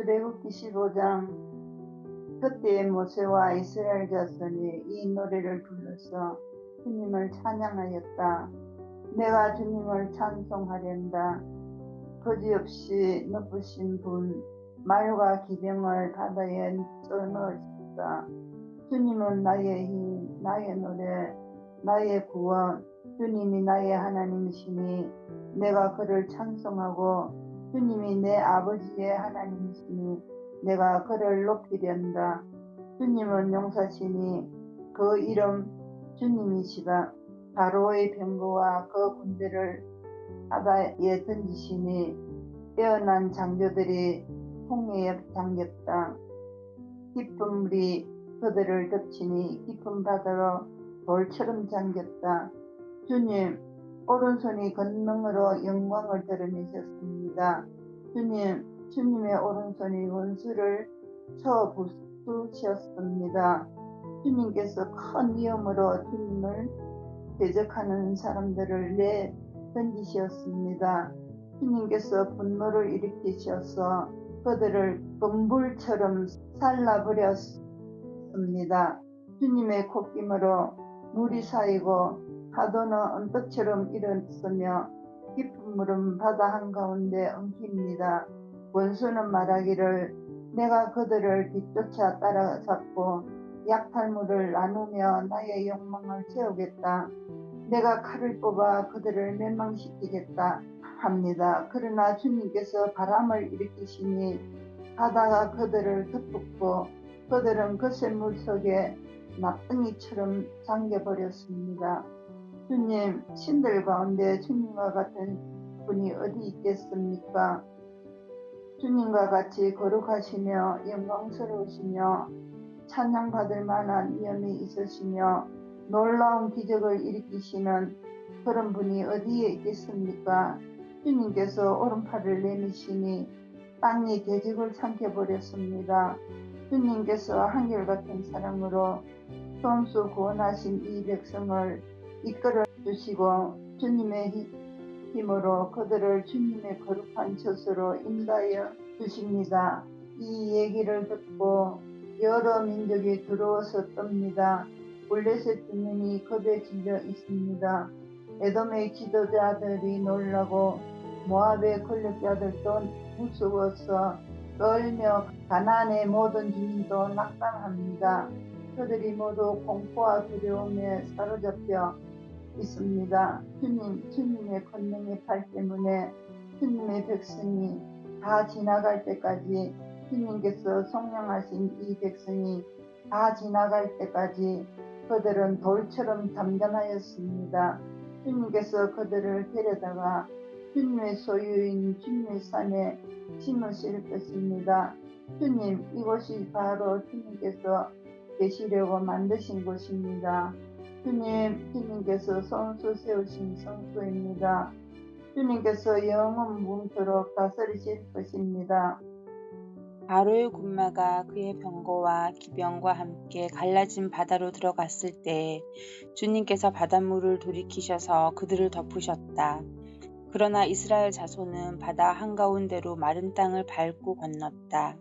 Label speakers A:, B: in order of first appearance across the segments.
A: 출애굽기 15장 그때 모세와 이스라엘 자손이 이 노래를 불러서 주님을 찬양하였다. 내가 주님을 찬송하련다. 거지없이 높으신 분 말과 기병을 바다에 떠넣으셨다. 주님은 나의 힘, 나의 노래, 나의 구원, 주님이 나의 하나님이시니 내가 그를 찬송하고 주님이 내 아버지의 하나님이시니 내가 그를 높이련다. 주님은 용사시니 그 이름 주님이시다. 바로의 병거와 그 군대를 바다에 던지시니 깨어난 장교들이 홍해에 잠겼다. 깊은 물이 그들을 덮치니 깊은 바다로 돌처럼 잠겼다. 주님, 오른손이 권능으로 영광을 드러내셨습니다. 주님, 주님의 오른손이 원수를 쳐 부수셨습니다. 주님께서 큰 위험으로 주님을 대적하는 사람들을 내 던지셨습니다. 주님께서 분노를 일으키셔서 그들을 금불처럼 살라버렸습니다. 주님의 콧김으로 물이 쌓이고 파도는 언덕처럼 일었으며 깊은 물은 바다 한가운데 엉킵니다. 원수는 말하기를 내가 그들을 뒤쫓아 따라잡고 약탈물을 나누며 나의 욕망을 채우겠다. 내가 칼을 뽑아 그들을 멸망시키겠다 합니다. 그러나 주님께서 바람을 일으키시니 바다가 그들을 덮었고 그들은 그새 물 속에 납덩이처럼 잠겨버렸습니다. 주님, 신들 가운데 주님과 같은 분이 어디 있겠습니까? 주님과 같이 거룩하시며 영광스러우시며 찬양받을 만한 위엄이 있으시며 놀라운 기적을 일으키시는 그런 분이 어디에 있겠습니까? 주님께서 오른팔을 내미시니 땅이 대적을 삼켜 버렸습니다. 주님께서 한결같은 사랑으로 손수 구원하신 이 백성을 이끌어 주시고 주님의 힘으로 그들을 주님의 거룩한 젖으로 인도하여 주십니다. 이 얘기를 듣고 여러 민족이 들어와서 뜹니다. 블레셋 주민이 겁에 질려 있습니다. 에돔의 지도자들이 놀라고 모압의 권력자들도 무서워서 떨며 가난의 모든 주민도 낙담합니다. 그들이 모두 공포와 두려움에 사로잡혀 있습니다. 주님, 주님의 권능의 팔 때문에 주님의 백성이 다 지나갈 때까지 주님께서 성령하신 이 백성이 다 지나갈 때까지 그들은 돌처럼 잠잠하였습니다. 주님께서 그들을 데려다가 주님의 소유인 주님의 산에 심으실 것입니다. 주님, 이곳이 바로 주님께서 계시려고 만드신 곳입니다. 주님, 주님께서 선수 세우신 성소입니다. 주님께서 영원 문토록 다스리실 것입니다.
B: 바로의 군마가 그의 병거와 기병과 함께 갈라진 바다로 들어갔을 때 주님께서 바닷물을 돌이키셔서 그들을 덮으셨다. 그러나 이스라엘 자손은 바다 한가운데로 마른 땅을 밟고 건넜다.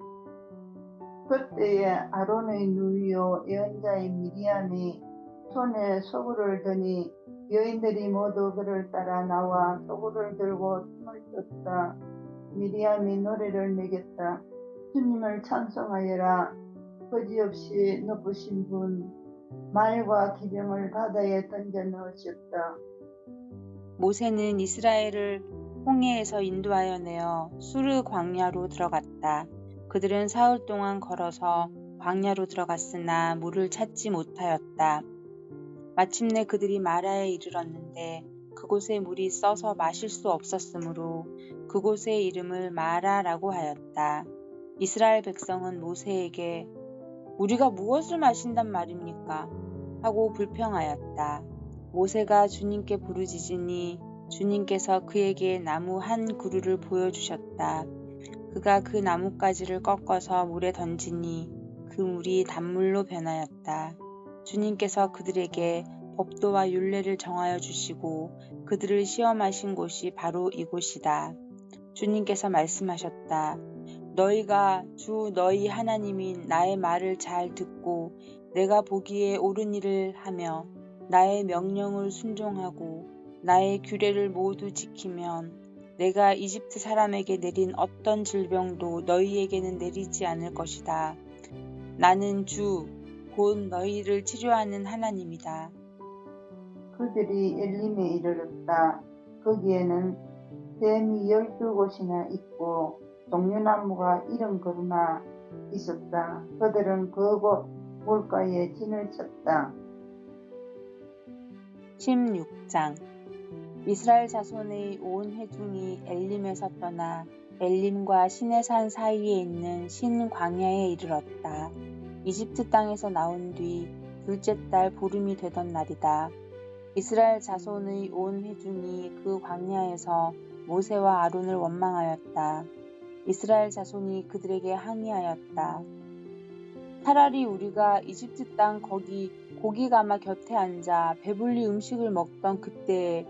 A: 그때에 아론의 누이요 예언자인 미리암이 손에 소굴을 드니 여인들이 모두 그를 따라 나와 소굴을 들고 춤을 췄다. 미리암이 노래를 매겼다. 주님을 찬송하여라. 거지없이 높으신 분 말과 기병을 바다에 던져 넣으셨다.
B: 모세는 이스라엘을 홍해에서 인도하여 내어 수르 광야로 들어갔다. 그들은 사흘 동안 걸어서 광야로 들어갔으나 물을 찾지 못하였다. 마침내 그들이 마라에 이르렀는데 그곳에 물이 써서 마실 수 없었으므로 그곳의 이름을 마라라고 하였다. 이스라엘 백성은 모세에게 우리가 무엇을 마신단 말입니까? 하고 불평하였다. 모세가 주님께 부르짖으니 주님께서 그에게 나무 한 그루를 보여주셨다. 그가 그 나뭇가지를 꺾어서 물에 던지니 그 물이 단물로 변하였다. 주님께서 그들에게 법도와 윤례를 정하여 주시고 그들을 시험하신 곳이 바로 이곳이다. 주님께서 말씀하셨다. 너희가 주 너희 하나님인 나의 말을 잘 듣고 내가 보기에 옳은 일을 하며 나의 명령을 순종하고 나의 규례를 모두 지키면 내가 이집트 사람에게 내린 어떤 질병도 너희에게는 내리지 않을 것이다. 나는 주, 곧 너희를 치료하는 하나님이다.
A: 그들이 엘림에 이르렀다. 거기에는 샘이 열두 곳이나 있고 종려나무가 일흔 그루나 있었다. 그들은 그곳 물가에 진을 쳤다.
B: 16장 이스라엘 자손의 온 회중이 엘림에서 떠나 엘림과 시내산 사이에 있는 신 광야에 이르렀다. 이집트 땅에서 나온 뒤 둘째 달 보름이 되던 날이다. 이스라엘 자손의 온 회중이 그 광야에서 모세와 아론을 원망하였다. 이스라엘 자손이 그들에게 항의하였다. 차라리 우리가 이집트 땅 거기 고기 가마 곁에 앉아 배불리 음식을 먹던 그때에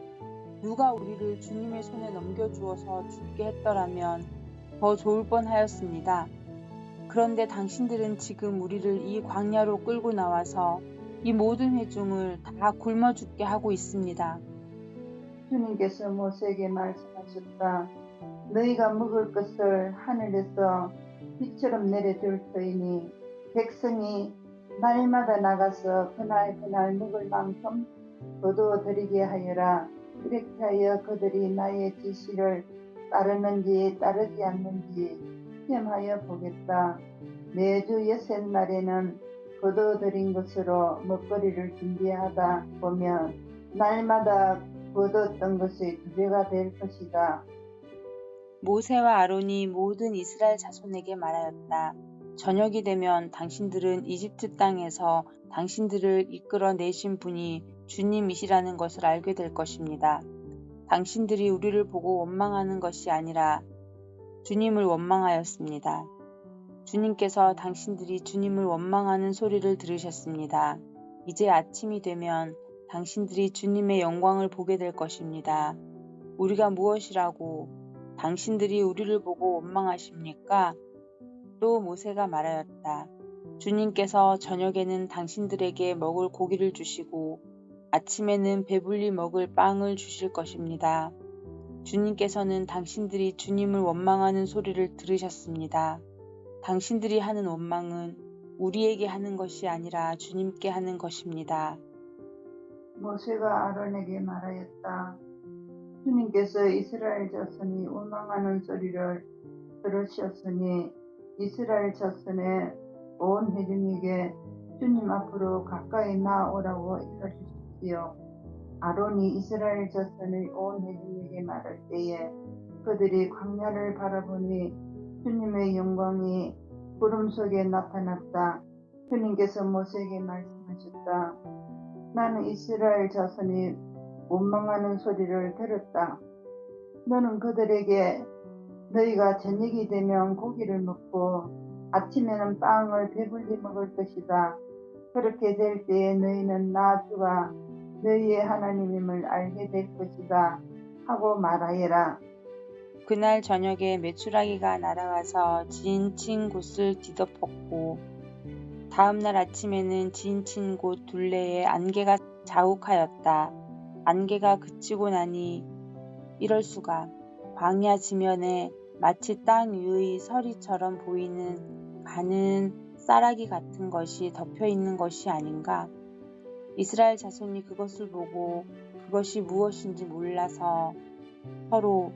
B: 누가 우리를 주님의 손에 넘겨주어서 죽게 했더라면 더 좋을 뻔하였습니다. 그런데 당신들은 지금 우리를 이 광야로 끌고 나와서 이 모든 회중을 다 굶어 죽게 하고 있습니다.
A: 주님께서 모세에게 말씀하셨다. 너희가 먹을 것을 하늘에서 비처럼 내려줄 터이니 백성이 날마다 나가서 그날 그날 먹을 만큼 거두어 드리게 하여라. 이렇게 하여 그들이 나의 지시를 따르는지 따르지 않는지 시험하여 보겠다. 매주 여섯 날에는 드린 것으로 먹거리를 준비하다 보면 날마다 거두었던 것이 두 배가 될 것이다.
B: 모세와 아론이 모든 이스라엘 자손에게 말하였다. 저녁이 되면 당신들은 이집트 땅에서 당신들을 이끌어 내신 분이 주님이시라는 것을 알게 될 것입니다. 당신들이 우리를 보고 원망하는 것이 아니라 주님을 원망하였습니다. 주님께서 당신들이 주님을 원망하는 소리를 들으셨습니다. 이제 아침이 되면 당신들이 주님의 영광을 보게 될 것입니다. 우리가 무엇이라고 당신들이 우리를 보고 원망하십니까? 또 모세가 말하였다. 주님께서 저녁에는 당신들에게 먹을 고기를 주시고 아침에는 배불리 먹을 빵을 주실 것입니다. 주님께서는 당신들이 주님을 원망하는 소리를 들으셨습니다. 당신들이 하는 원망은 우리에게 하는 것이 아니라 주님께 하는 것입니다.
A: 모세가 아론에게 말하였다. 주님께서 이스라엘 자손이 원망하는 소리를 들으셨으니 이스라엘 자손의 온 회중에게 주님 앞으로 가까이 나오라고 일러주십시오. 아론이 이스라엘 자손의 온 회중에게 말할 때에 그들이 광야를 바라보니 주님의 영광이 구름 속에 나타났다. 주님께서 모세에게 말씀하셨다. 나는 이스라엘 자손이 원망하는 소리를 들었다. 너는 그들에게 너희가 저녁이 되면 고기를 먹고 아침에는 빵을 배불리 먹을 것이다. 그렇게 될 때에 너희는 나 주가 너희의 하나님임을 알게 될 것이다. 하고 말하여라.
B: 그날 저녁에 메추라기가 날아와서 지인친 곳을 뒤덮었고 다음날 아침에는 지인친 곳 둘레에 안개가 자욱하였다. 안개가 그치고 나니 이럴 수가 광야 지면에 마치 땅 위의 서리처럼 보이는 가는 쌀아기 같은 것이 덮여 있는 것이 아닌가? 이스라엘 자손이 그것을 보고 그것이 무엇인지 몰라서 서로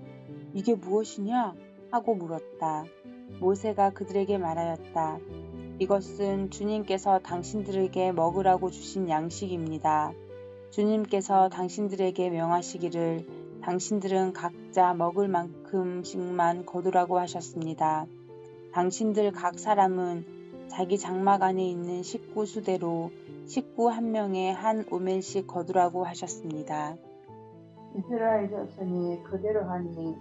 B: 이게 무엇이냐? 하고 물었다. 모세가 그들에게 말하였다. 이것은 주님께서 당신들에게 먹으라고 주신 양식입니다. 주님께서 당신들에게 명하시기를 당신들은 각자 먹을 만큼씩만 거두라고 하셨습니다. 당신들 각 사람은 자기 장막 안에 있는 식구 수대로 식구 한 명에 한 오멜씩 거두라고 하셨습니다.
A: 이스라엘 자손이 그대로 하니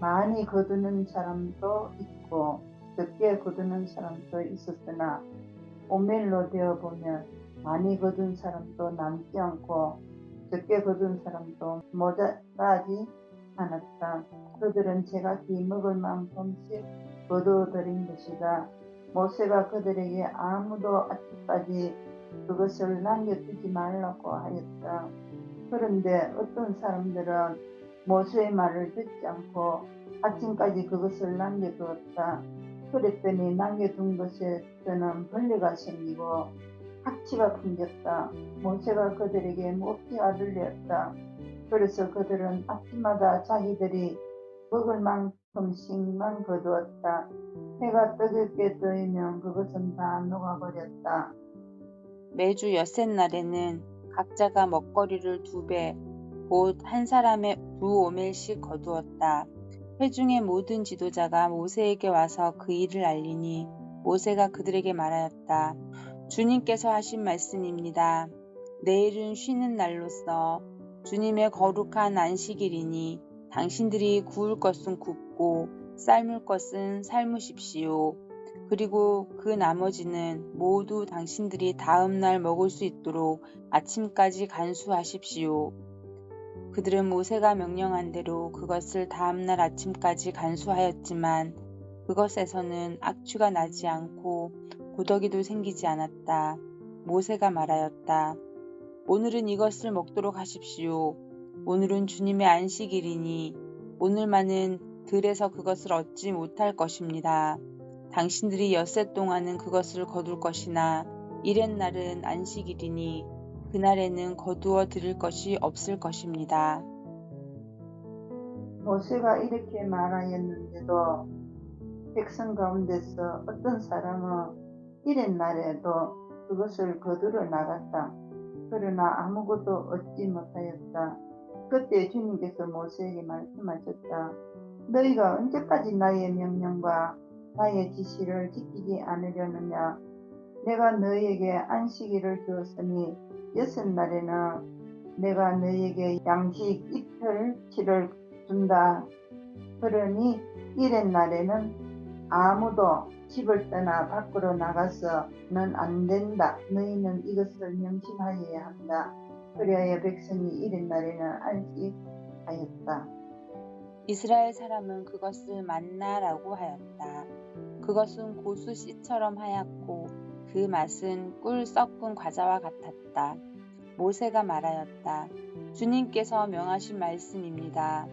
A: 많이 거두는 사람도 있고 적게 거두는 사람도 있었으나 오멜로 되어 보면 많이 거둔 사람도 남지 않고 적게 거둔 사람도 모자라지 않았다. 그들은 제각기 먹을 만큼씩 거두어들인 것이다. 모세가 그들에게 아무도 아직까지 그것을 남겨두지 말라고 하였다. 그런데 어떤 사람들은 모세의 말을 듣지 않고 아침까지 그것을 남겨두었다. 그랬더니 남겨둔 것에서는 벌레가 생기고 학치가 풍겼다. 모세가 그들에게 몹시 아들렸다. 그래서 그들은 아침마다 자기들이 먹을 만큼씩만 거두었다. 해가 뜨겁게 뜨이면 그것은 다 녹아버렸다.
B: 매주 엿새 날에는 각자가 먹거리를 두 배, 곧 한 사람의 두 오멜씩 거두었다. 회중의 모든 지도자가 모세에게 와서 그 일을 알리니 모세가 그들에게 말하였다. 주님께서 하신 말씀입니다. 내일은 쉬는 날로서 주님의 거룩한 안식일이니 당신들이 구울 것은 굽고 삶을 것은 삶으십시오. 그리고 그 나머지는 모두 당신들이 다음 날 먹을 수 있도록 아침까지 간수하십시오. 그들은 모세가 명령한 대로 그것을 다음 날 아침까지 간수하였지만 그것에서는 악취가 나지 않고 고더기도 생기지 않았다. 모세가 말하였다. 오늘은 이것을 먹도록 하십시오. 오늘은 주님의 안식일이니 오늘만은 들에서 그것을 얻지 못할 것입니다. 당신들이 엿새 동안은 그것을 거둘 것이나 이렛날은 안식일이니 그날에는 거두어 드릴 것이 없을 것입니다.
A: 모세가 이렇게 말하였는데도 백성 가운데서 어떤 사람은 이른 날에도 그것을 거두러 나갔다. 그러나 아무것도 얻지 못하였다. 그때 주님께서 모세에게 말씀하셨다. 너희가 언제까지 나의 명령과 나의 지시를 지키지 않으려느냐? 내가 너희에게 안식일을 주었으니 여섯 날에는 내가 너희에게 양식 이틀치를 준다. 그러니 이른 날에는 아무도 집을 떠나 밖으로 나가서는 안 된다. 너희는 이것을 명심하여야 한다. 그리하여 백성이 이른 날에는 안식하였다.
B: 이스라엘 사람은 그것을 만나라고 하였다. 그것은 고수 씨처럼 하얗고 그 맛은 꿀 섞은 과자와 같았다. 모세가 말하였다. 주님께서 명하신 말씀입니다.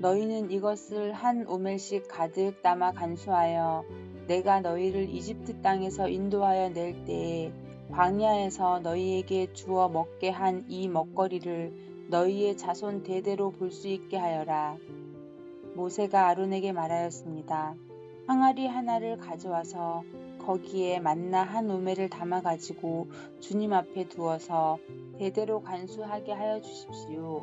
B: 너희는 이것을 한 오멜씩 가득 담아 간수하여 내가 너희를 이집트 땅에서 인도하여 낼 때에 광야에서 너희에게 주어 먹게 한 이 먹거리를 너희의 자손 대대로 볼 수 있게 하여라. 모세가 아론에게 말하였습니다. 항아리 하나를 가져와서 거기에 만나 한 오매를 담아 가지고 주님 앞에 두어서 대대로 간수하게 하여 주십시오.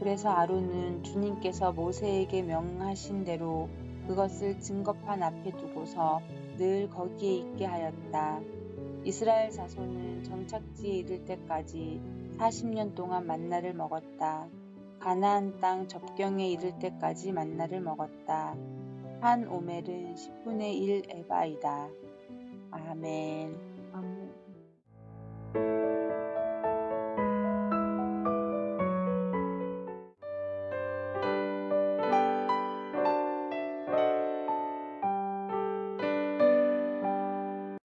B: 그래서 아론은 주님께서 모세에게 명하신 대로 그것을 증거판 앞에 두고서 늘 거기에 있게 하였다. 이스라엘 자손은 정착지에 이를 때까지 40년 동안 만나를 먹었다. 가나안 땅 접경에 이를 때까지 만나를 먹었다. 한 오멜은 10분의 1 에바이다. 아멘. 아멘.